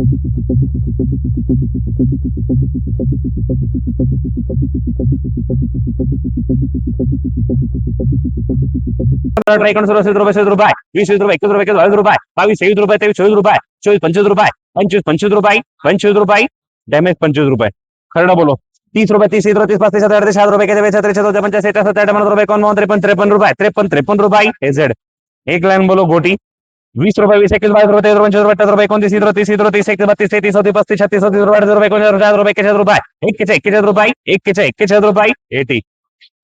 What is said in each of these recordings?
रुपये रुपये वीस वीस रुपये एकवीस रुपये बावीस रुपये बावीस तेवीस रुपये चोवीस पंचवीस रुपये पंचवीस पंचवीस रुपये पंचवीस बोलो तीस रुपये तीस तीस तीस पस्तीस सत्तर सात चौदा पंचायत सत्तर रुपये कोण त्रेपन्न त्रेपन्न रुपये हे झेड एक लाईन बोलो गोटी वीस रुपये वीस एकवीस बावीस रुपये तेवीस पंचवीस रुपये अठ्ठावीस रुपये एकोणतीस तीस तीस तीस एकतीस बत्तीस तेहतीस चौतीस पस्तीस छत्तीस सत्तीस रुपये रुपये एकोणचाळीस हज़ार रुपये एकेचाळीस रुपये एक्केचाळीस एक्केचाळीस रुपये एक्केचाळीस एक्केचाळीस रुपये एटी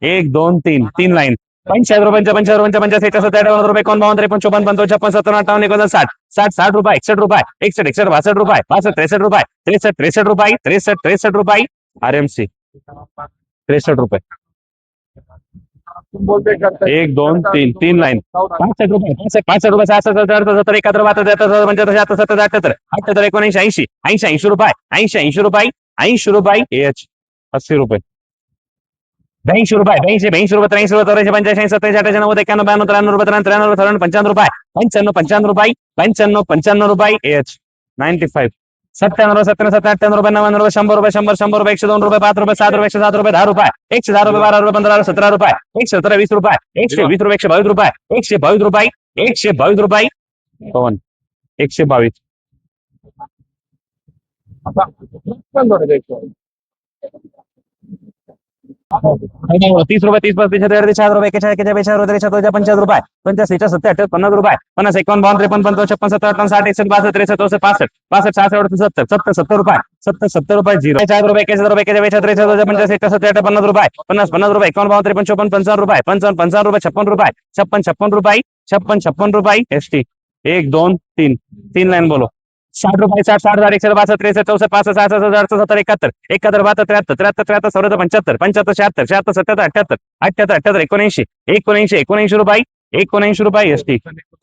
एक दोन तीन तीन लाईन पंचाळीस रुपयांच्या पंचाळीस रुपयांच्या पंचाळीस एकशे सत्तर रुपये कोण बावन्न त्रेपन्न चोपन्न पंचावन्न छप्पन सत्तर अठ्ठावन्न एकोणसाठ साठ साठ साठ रुपये एकसष्ट रुपये एकसष्ट एकसष्ट बासष्ट रुपये बासष्ट त्रेसष्ट रुपये त्रेसष्ट त्रेसष्ट रुपये त्रेसष्ट त्रेसष्ट रुपये आर एम सी त्रेसष्ट रुपये एक दोन तीन तीन लाईन पासष्ट रुपये पासष्ट पासष्ट रुपये सहासष्ट सत्तर सत्तर एकाहत्तर बहात्तर त्र्याहत्तर पंच्याहत्तर शहात्तर सत्तर अठ्याहत्तर अठ्याहत्तर एकोणऐंशी ऐंशी ऐंशी ऐंशी रुपये ऐंशी ऐंशी रुपये ऐंशी रुपये एच अस्सी रुपये. ब्याऐंशी रुपये ब्याऐंशी ब्याऐंशी रुपये त्र्याऐंशी रुपये चौऱ्याऐंशी पंच्याऐंशी सत्याऐंशी अठ्याऐंशी नव्वद एक्याण्णव ब्याण्णव त्र्याण्णव रुपये त्र्याण्णव त्र्याण्णव त्र्याण्णव पंच्याण्णव रुपये पंच्याण्णव पंच्याण्णव रुपये पंच्याण्णव पंच्याण्णव रुपये एच नाईन्टी फाईव्ह. सत्त्याण्णव सत्त्याण्णव सत्तर अठ्ठ्याण्णव रुपये, नव्याण्णव रुपये, शंभर रुपये, शंभर शंभर रुपये, एकशे दोन रुपये, पाच रुपये, सात रुपये, एकशे सात रुपये, दहा रुपये, एकशे दहा रुपये, बारा रुपये, पंधरा रुपये, सतरा रुपये, एकशे सतरा, वीस रुपये, एकशे वीस रुपये, एकशे बावीस रुपये, एकशे बावीस रुपये, एकशे बावीस रुपये, पवन, एकशे बावीस. तीस रुपये, तीस पस्तीस चार पंचाळीस सत्तर त्रेपन्न, पंचावन्न, छप्पन सत्तर अठ्ठावन्न, साठ चौसष्ट, पासष्ट. पासष्ट, सहासष्ट अडतीस सत्तर. सत्तर सत्तर रुपये. सत्तर सत्तर रुपये, झिरो. चार रुपये रुपये पंचाळीस एकसष्ट सत्तर रुपये. चोपन्न, पंचावन्न रुपये. पंचावन्न पंचावन्न रुपये, छप्पन रुपये. छप्पन छप्पन रुपये, छप्पन छप्पन रुपये एस टी एक, दोन, तीन. तीन लाइन बोलो साठ रुपये साठ साठ हजार एकशे बासष्ट त्रेसष्ट चौसष्ट पासष्ट सहासष्ट अडसष्ट सत्तर एकाहत्तर. एकाहत्तर बहात्तर त्र्याहत्तर त्र्याहत्तर त्र्याहत्तर चौदा पंच्याहत्तर पंच्याहत्तर शहात्तर शहात्तर सत्याहत्तर अठ्याहत्तर अठ्याहत्तर अठ्याहत्तर एकोणऐंशी एकोणऐंशी एकोणऐंशी रुपये एकोणऐंशी रुपये S T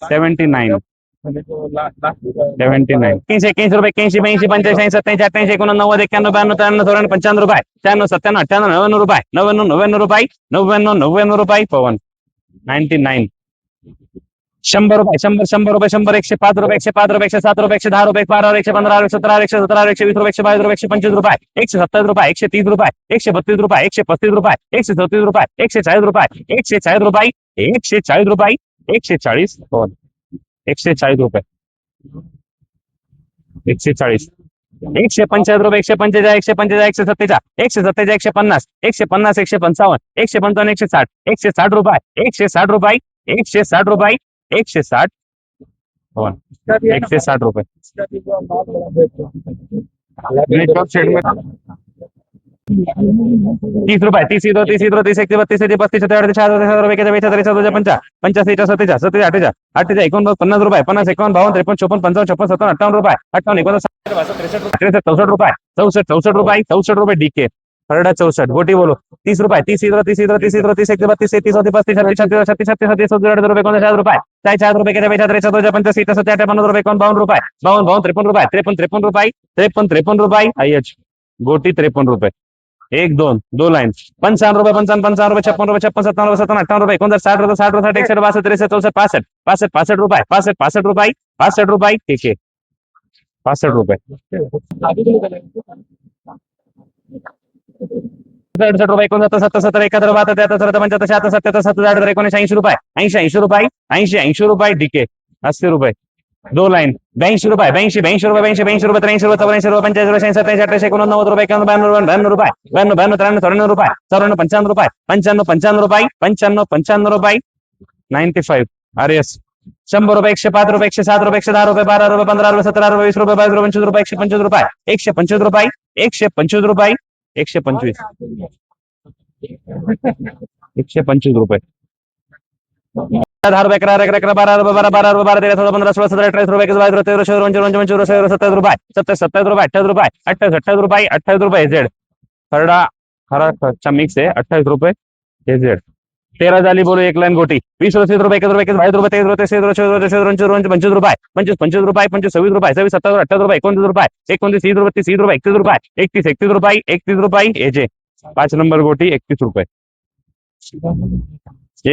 seventy nine. Seventy nine. तीनशे एकशे रुपये एकशे ब्याऐंशी पंच्याऐंशी सत्याऐंशी अठ्याऐंशी एकोणनव्वद एक्याण्णव ब्याण्णव त्र्याण्णव चौऱ्याण्णव पंच्याण्णव रुपये. त्र्याण्णव सत्त्याण्णव अठ्ठ्याण्णव नव्याण्णव रुपये. नव्याण्णव नव्याण्णव रुपये नव्याण्णव नव्याण्णव रुपये पवन. Ninety nine. शंभर रुपये शंभर शंभर रुपये शंभर एकशे पाच रुपये एकशे पाच रुपये एकशे सात रुपये एकशे दहा रुपये बारा एकशे पंधरा एकशे सतरा एकशे सतरा एकशे वीस रुपये एकशे बावीस रुपये एकशे पंचवीस रुपये एकशे सत्तावीस रुपये एकशे तीस रुपये एकशे बत्तीस रुपये एकशे पस्तीस रुपये एकशे चौतीस रुपये एकशे चाळीस रुपये एकशे चाळीस रुपये एकशे चाळीस रुपये एकशे चाळीस एकशे चाळीस रुपये एकशे चाळीस एकशे पंचाळीस रुपये एकशे पंचेचाळीस एकशे पंचेचाळीस एकशे सत्तेचाळीस एकशे सत्तेचाळीस एकशे पन्नास एकशे पन्नास एकशे पंचावन्न एकशे पंचावन्न एकशे साठ एकशे साठ रुपये एकशे साठ रुपये एकशे साठ रुपये एकशे साठ एक एकशे साठ रुपए। तीस रुपये तीस इथं तीस इथं तीस एकशे बत्तीस छत्तीस अडतीस हज़ार चौदा पंचा पंच्याऐंशी सत्तेचाळीस सत्तेचाळीस अठ्ठेचाळीस अठ्ठेचाळीस एकोणपन्नास पन्नास रुपये पन्नास एकावन्न बावन्न त्रेपन्न चोपन्न पंचावन्न छप्पन सत्तावन्न अठ्ठावन्न रुपये अठ्ठावन्न एकोणसाठ त्रेसष्ट चौसष्ट रुपये चौसष्ट चौसष्ट रुपये चौसष्ट रुपये डीके खरडा चौसठ गोटी बोलो। तीस रुपये तीस इथं तीस इथं तीस इथं तीस एकशे बत्तीस तीस होती पस्तीस छत्तीस छत्तीस छत्तीस छत्तीस रुपये कोणत्या रुपये चाळीस चार रुपये किती बेचाळीस चौदा पंचाळीस सत्तर अठ्ठावन्न रुपये कोण बावन्न रुपये बावन्न बावन्न त्रेपन्न रुपये त्रेपन्न त्रेपन्न रुपये त्रेपन्न त्रेपन्न रुपये आय एच, गोटी त्रेपन्न रुपये एक, दोन, दो लाईन पंचावन्न रुपये पंचावन्न पंचावन्न रुपये छप्पन रुपये छप्पन सत्तावन्न रुपये सत्तावन्न अठ्ठावन्न रुपये एकोणसाठ साठ रुपये साठ रुपये एकसष्ट बासष्ट त्रेसष्ट चौसष्ट पासष्ट पासष्ट पासष्ट रुपये पासष्ट पासष्ट रुपये पासष्ट रुपये ठीक आहे पासष्ट रुपये अडसष्ट रुपये, एकोणसत्तर, सत्तर सत्तर अस्सी रुपये. दो लाईन ब्याऐंशी रुपये, ब्याऐंशी ब्याऐंशी रुपये, ब्याऐंशी ब्याऐंशी रुपये, त्र्याऐंशी रुपये, चौऱ्याऐंशी रुपये, पंच्याऐंशी रुपये सत्याऐंशी अठ्ठावीस, एकोणनव्वद रुपये एकावन्न ब्याण्णव ब्याण्णव रुपये, ब्याण्णव ब्याण्णव, त्र्याण्णव, चौऱ्याण्णव रुपये, चौऱ्याण्णव, पंच्याण्णव रुपये, पंच्याण्णव पंच्याण्णव रुपये, पंच्याण्णव पंच्याण्णव रुपये नाईन्टी फाईव्ह आर एस शंभर रुपये, एकशे पाच रुपये, एकशे सात रुपये, एकशे दहा रुपये, बारा रुपये, पंधरा रुपये, सतरा रुपये, वीस रुपये, बावीस रुपये, पंचवीस रुपये, एकशे पंचवीस रुपये, एकशे पंचवीस रुपये, एकशे पंचवीस रुपये एकशे पंचवीस. एकशे पंचवीस रुपये. दहा रुपये अकरा अकरा अकरा बारा रुपये बारा बारा रुपये बारा तेरा चौदा पंधरा सोळा सतरा अठ्ठावीस रुपये बावीस रुपये तेरा चौदा पंचवीस पंचवीस रुपये सत्तावीस रुपये सत्तावीस सत्तावीस रुपये अठ्ठावीस रुपये अठ्ठावीस अठ्ठावीस रुपये अठ्ठावीस रुपये झेड खरडा खरा मिक्स आहे अठ्ठावीस रुपये हे झेड तेरा झाली बोलू एक लाईन गोटी. वीस रुपये तीस रुपये एकच रुपये एकवीस बावीस रुपये तेवीस रुपये तेवीस रुपये चौदा रुपये पंचवीस रुपये पंचवीस पंचवीस रुपये पंचवीस सव्वीस रुपये सव्वीस सत्तावीस अठ्ठावीस रुपये एकोणतीस रुपये एकोणतीस तीस रुपये तीस रुपये एकतीस रुपये एकतीस एकतीस रुपये एकतीस रुपये एजे पाच नंबर गोटी एकतीस रुपये.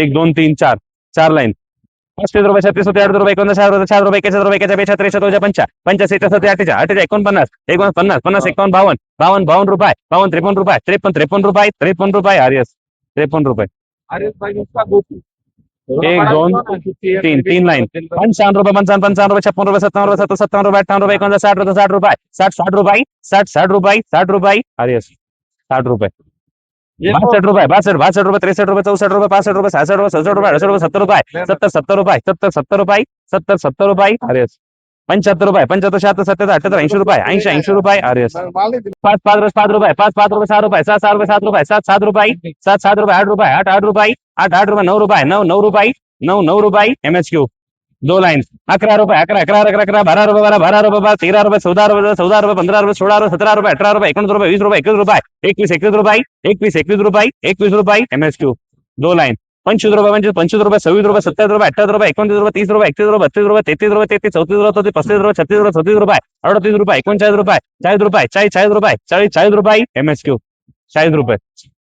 एक दोन तीन चार. चार लाईन. पस्तीस रुपये छत्तीस होते आठ रुपये एकोणतीस रुपये चार रुपये एकशे रुपये एकशे बेचाळीस त्रेचाळीस पंचा पंचाशे सत्तर अठ्ठेचाळीस अठ्ठेचाळीस एकोणपन्नास एकोण पन्नास पन्नास एकावन्न बावन्न बावन्न बावन्न रुपये बावन्न त्रेपन्न रुपये त्रेपन्न त्रेपन्न रुपये त्रेपन्न रुपये आर्यस त्रेपन्न रुपये. अरे भाई उसका एक, दोन, तीन तीन लाईन पंचावन्न रुपये पंचावन्न पंचावन्न रुपये छप्पन रुपये सत्तावन्न रुपये सत्तर सत्तावन्न रुपये एकोणतीस साठ रुपये साठ रुपये साठ साठ रुपये साठ साठ रुपये साठ रुपये आर्यस साठ रुपये। बासष्ट बासष्ट रुपये त्रेसष्ट रुपये चौसष्ट रुपये पासष्ट रुपये सहासष्ट रुपये सत्तर रुपये सत्तर सत्तर रुपये सत्तर सत्तर रुपये सत्तर सत्तर रुपये आर्यस पंच्याहत्तर रुपये पंच्याहत्तर शहात्तर सत्तर अठ्याहत्तर ऐंशी रुपये, ऐंशी ऐंशी रुपये आर्यस पाच पाच रुपये पाच रुपये, पाच पाच रुपये सहा रुपये, सात सहा रुपये, सात रुपये, सात सात रुपये, सात सात रुपये, आठ रुपये, आठ आठ रुपये, आठ आठ रुपये, नऊ रुपये, नऊ नऊ रुपये, नऊ नौ रुपये एम एच क्यू दो लाइन अकरा रुपये, अकरा अकरा अकरा अकरा, बारा रुपये, बारा बारा रुपये, बारा, तेरा रुपये, चौदा रुपये चौदा रुपये पंधरा रुपये, सोळा रुपये, सतरा रुपये, अठरा रुपये, एकोणीस रुपये, वीस रुपये, एकवीस रुपये एकवीस रुपये, एकवीस एकवीस रुपये एकवीस रुपये एम एस क्यू दो लाइन पंचवीस रुपये, पंचवीस पंचवीस रुपये, सव्वीस रुपये सत्तावीस रुपये अठ्ठावीस रुपये, एकोणतीस रुपये, तीस रुपये, एकतीस रुपये, बत्तीस रुपये, तेहतीस रुपये, तेहतीस, चौतीस रुपये पस्तीस रुपये, छत्तीस रुपये छत्तीस रुपये, अडतीस रुपये, एकोणचाळीस रुपये, चाळीस रुपये, चाळीस चाळीस रुपये, चाळीस चाळीस रुपये एम एस क्यू चाळीस रुपये.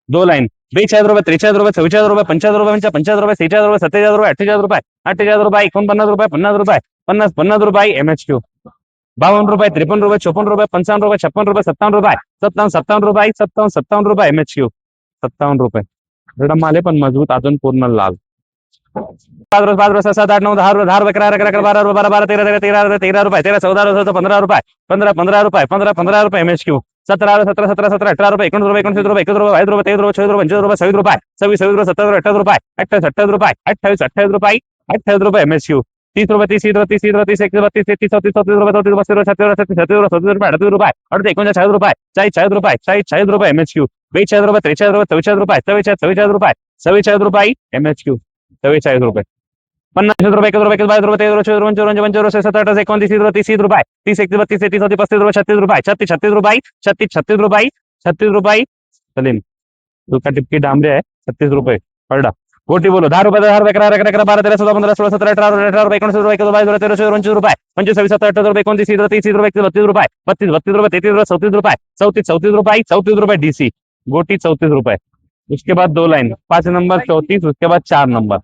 दो लाइन. बेचाळीस रुपये, त्रेचाळीस रुपये, चौचाळीस रुपये, पंचाळीस रुपये पंचा पंचाळीस रुपये, सेहेचाळीस रुपये, सत्तेचाळीस रुपये, अठ्ठेचाळीस रुपये अठ्ठेचाळीस रुपये, एकोणपन्नास रुपये, पन्नास रुपये, पन्नास पन्नास रुपये एम बावन्न रुपये, त्रेपन्न रुपये, चोपन्न रुपये, पंचावन्न रुपये छप्पन रुपये, सत्तावन्न रुपये, सत्तावन्न सत्तावन्न रुपये, सत्तावन्न सत्तावन्न रुपये एम एच सत्तावन्न रुपये. माले पण मज़बूत अजून पूर्ण लाल पाच पाच सात आठ नऊ दहा रुपये दहा रुपये अकरा अकरा अकरा बारा बारा बारा तेरा तेरा तेरा तेरा रुपये तेरा चौदा पंधरा रुपये पंधरा पंधरा रुपये पंधरा पंधरा रुपये एम एच क्यू सतरा सतरा सतरा सतरा अठरा रुपये एकोणीस रुपये एकोणीस रुपये एकवीस रुपये बावीस रुपये तेवीस रुपये चोवीस रुपये पंचवीस रुपये सव्वीस रुपये सव्वीस सव्वीस रुपये सत्तर अठ्ठावीस रुपये अठ्ठावीस अठ्ठावीस रुपये अठ्ठावीस अठ्ठावीस रुपये अठ्ठावीस रुपये एम एच क्यू तीस रुपये तीस तीस रुपये तीस तीस एकतीस बत्तीस तेहतीस चौतीस चौतीस रुपये चौतीस पस्तीस रुपये छत्तीस रुपये छत्तीस रुपये अडतीस रुपये अडतीस एकोणचाळीस चाळीस रुपये चाळीस चाळीस रुपये चाळीस चाळीस रुपये एम एच क्यू बेचाळीस रुपये त्रेचाळीस रुपये चव्वेचाळीस रुपये चव्वेचाळीस चव्वेचाळीस रुपये चव्वेचाळीस रुपये एम एच क्यू चव्वेचाळीस रुपये पन्नास रुपये एकवीस रुपये बावीस रुपये तेवीस रुपये चोवीस रुपये पंचवीस अठरा एकोणतीस तीस रुपये तीस रुपये तीस एकतीस बत्तीस तेहतीस चौतीस पस्तीस रुपये छत्तीस रुपये छत्तीस छत्तीस रुपये छत्तीस छत्तीस रुपये छत्तीस रुपये सलीम तुका टिपकी डांबरे आहे छत्तीस रुपये पडला गोटी बोलो दहा रुपये दहा रुपये अकरा अकरा अकरा बारा तेरा चौदा पंधरा सोळा सतरा अठरा रुपये एकोणीस रुपये बावीस रुपये तेरा चौदा पंचवीस रुपये पंचवीस सव्वीस सत्तर अठरा रुपये तीस रुपये तीस रुपये बत्तीस रुपये बत्तीस बत्तीस रुपये तेहतीस रुपये चौतीस रुपये चौतीस चौतीस रुपये चौतीस रुपये डीसी गोटी चौतीस रुपए उसके बाद दो लाइन, पाँच नंबर चौतीस, उसके बाद चार नंबर।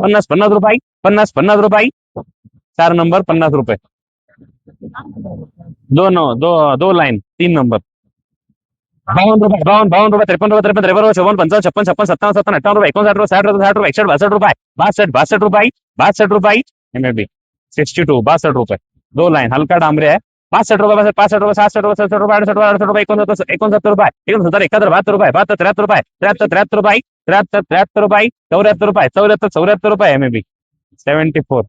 पन्नास पन्नास रुपये चार रुपये। दो दो लाइन, तीन नंबर। रुपये चौवन्न पंचावन्न छप्पन छप्पन सत्तावन्न सत्तावन्न अठ्ठावन्न रुपये एकोणसाठ रुपये, साठ रुपये साठ रुपये एकसष्ट बासष्ट रुपये बासष्ट बासष्ट रुपये बासष्ट रुपये, एम बी। सिक्स्टी टू बासष्ट रुपये। दो लाइन, हल्का डांबरे आहे पासष्ट रुपये पासष्ट रुपये सहासष्ट रुपये, सत्तर रुपये अडसष्ट रुपये अडसष्ट रुपये, एकोणसत्तर एकोणसत्तर रुपये, एकोणसत्तर, एकाहत्तर, बहात्तर रुपये, बहात्तर, त्र्याहत्तर रुपये, त्र्याहत्तर त्र्याहत्तर रुपये, त्र्याहत्तर त्र्याहत्तर रुपये, चौऱ्याहत्तर रुपये, चौऱ्याहत्तर चौऱ्याहत्तर रुपये एम बी सेव्हन्टी फोर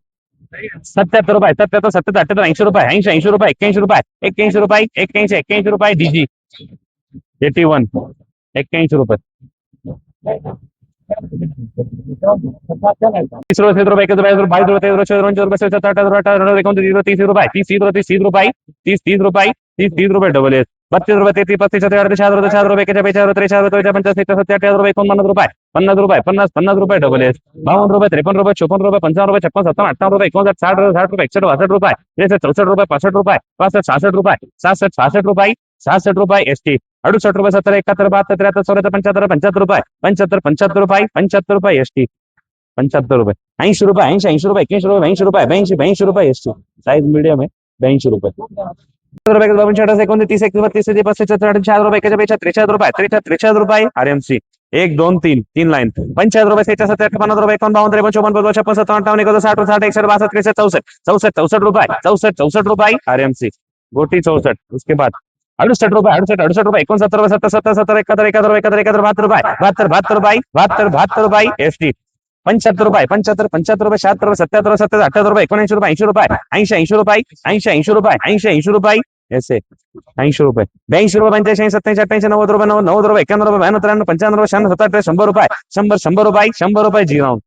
सत्याहत्तर रुपये, सत्याहत्तर सत्याहत्तर, अठ्याहत्तर, ऐंशी रुपये, ऐंशी ऐंशी रुपये, एक्क्याऐंशी रुपये एक्क्याऐंशी रुपये, एक्क्याऐंशी एक्क्याऐंशी रुपये डीजी एटी वन एक्क्याऐंशी रुपये. तीस रुपये तीस रुपये एकवीस रुपये बावीस रुपये तेवीस रुपये चोवीस रुपये सत्तर अठरा रुपये अठरा रुपये एकोणतीस रुपये तीस रुपये तीस तीस रुपये तीस रुपये तीस तीस रुपये तीस तीस रुपये डबल एस बत्तीस रुपये तेहतीस पस्तीस छत्तीस अडतीस शहात्तर रुपये शहात्तर रुपये एकेचाळीस बेचाळीस त्रेचाळीस रुपये पंचाळीस सत्तर सत्तर अठ्याहत्तर रुपये एकोणपन्नास रुपये पन्नास रुपये पन्नास पन्नास रुपये डबल एस बावन्न रुपये त्रेपन्न रुपये चोपन्न रुपये पंचावन्न रुपये छप्पन सत्तावन्न अठ्ठावन्न रुपये एकोणसाठ साठ साठ रुपये एकसष्ट बासष्ट रुपये त्रेसष्ट चौसष्ट रुपये पासष्ट रुपये पासष्ट सहासष्ट रुपये सहासष्ट सहासष्ट रुपये सहासष्ट रुपये एस टी अडुसष्ट रुपये सत्तर, एकाहत्तर, बहात्तर, त्र्याहत्तर, चौऱ्याहत्तर, पंच्याहत्तर पंच्याहत्तर रुपये, पंच्याहत्तर पंच्याहत्तर रुपये पंच्याहत्तर रुपये एस टी पंच्याहत्तर रुपये, ऐंशी रुपये, ऐंशी ऐंशी रुपये ब्याऐंशी रुपये एस टी मीडियम ब्याऐंशी रुपये. एकोणतीस एकतीस रुपये त्रेचाळीस रुपये, त्रेचाळीस त्रेचाळीस रुपये आर एम एक तीन तीन पंचायत रुपये सेहेचाळीस सत्तर पन्नास रुपये, एकावन्न, बावन्न, त्रेपन्न, चोपन्न पंचावन्न छप्पन सत्तावन्न अठ्ठावन्न साठ साठ, एकसष्ट, बासष्ट, त्रेसष्ट, चौसष्ट चौसष्ट चौसष्ट रुपये, चौसष्ट चौसष्ट रुपये आर एम गोटी चौसष्ट, उसके बाद अडुसष्ट रुपये, अडुसष्ट अडुसष्ट रुपये, एकोणसत्तर रुपये, सत्तर सत्तर सत्तर, एकाहत्तर एकाहत्तर एकाहत्तर एकाहत्तर, बहात्तर रुपये, बहात्तर बहात्तर रुपये, बहात्तर बहात्तर रुपये एस टी पंच्याहत्तर रुपये सत्तर अठ्याहत्तर रुपये, एकोणऐंशी रुपये, ऐंशी रुपये, ऐंशी ऐंशी रुपये, ऐंशी शहाण्णव सत्तर शंभर रुपये, शंभर शंभर रुपये शंभर रुपये जी राऊंड